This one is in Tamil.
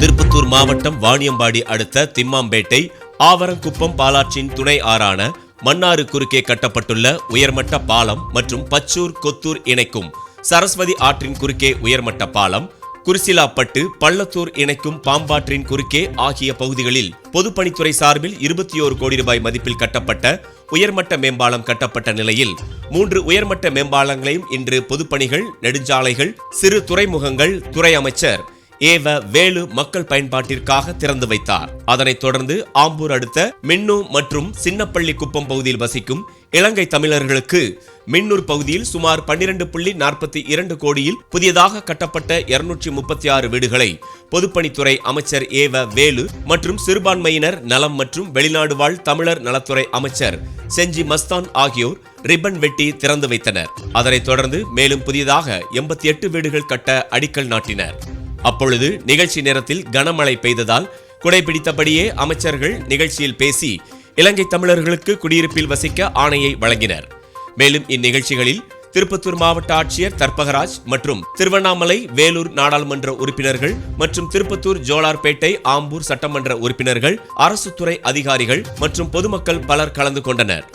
திருப்பத்தூர் மாவட்டம் வாணியம்பாடி அடுத்த திம்மாம்பேட்டை ஆவரங்குப்பம் பாலாற்றின் துணை ஆறான மன்னாறு குறுக்கே கட்டப்பட்டுள்ள உயர்மட்ட பாலம் மற்றும் பச்சூர் கொத்தூர் இணைக்கும் சரஸ்வதி ஆற்றின் குறுக்கே உயர்மட்ட பாலம் குருசிலாப்பட்டு பள்ளத்தூர் இணைக்கும் பாம்பாற்றின் குறுக்கே ஆகிய பகுதிகளில் பொதுப்பணித்துறை சார்பில் இருபத்தி ஓரு கோடி ரூபாய் மதிப்பில் கட்டப்பட்ட உயர்மட்ட மேம்பாலம் கட்டப்பட்ட நிலையில் மூன்று உயர்மட்ட மேம்பாலங்களையும் இன்று பொதுப்பணிகள் நெடுஞ்சாலைகள் சிறு துறைமுகங்கள் துறை அமைச்சர் ஏவ வேலு மக்கள் பயன்பாட்டிற்காக திறந்து வைத்தார். அதனைத் தொடர்ந்து ஆம்பூர் அடுத்த மின்னு மற்றும் சின்னப்பள்ளி குப்பம் பகுதியில் வசிக்கும் இலங்கை தமிழர்களுக்கு மின்னூர் பகுதியில் சுமார் பன்னிரண்டு புள்ளி நாற்பத்தி இரண்டு கோடியில் புதியதாக கட்டப்பட்ட இருநூற்றி முப்பத்தி ஆறு வீடுகளை பொதுப்பணித்துறை அமைச்சர் ஏவ வேலு மற்றும் சிறுபான்மையினர் நலம் மற்றும் வெளிநாடு வாழ் தமிழர் நலத்துறை அமைச்சர் செஞ்சி மஸ்தான் ஆகியோர் ரிப்பன் வெட்டி திறந்து வைத்தனர். அதனைத் தொடர்ந்து மேலும் புதியதாக எண்பத்தி எட்டு வீடுகள் கட்ட அடிக்கல் நாட்டினர். அப்பொழுது நிகழ்ச்சி நேரத்தில் கனமழை பெய்ததால் குடைபிடித்தபடியே அமைச்சர்கள் நிகழ்ச்சியில் பேசி இலங்கை தமிழர்களுக்கு குடியிருப்பில் வசிக்க ஆணையை வழங்கினர். மேலும் இந்நிகழ்ச்சிகளில் திருப்பத்தூர் மாவட்ட ஆட்சியர் தர்பகராஜ் மற்றும் திருவண்ணாமலை வேலூர் நாடாளுமன்ற உறுப்பினர்கள் மற்றும் திருப்பத்தூர் ஜோலார்பேட்டை ஆம்பூர் சட்டமன்ற உறுப்பினர்கள் அரசு துறை அதிகாரிகள் மற்றும் பொதுமக்கள் பலர் கலந்து கொண்டனர்.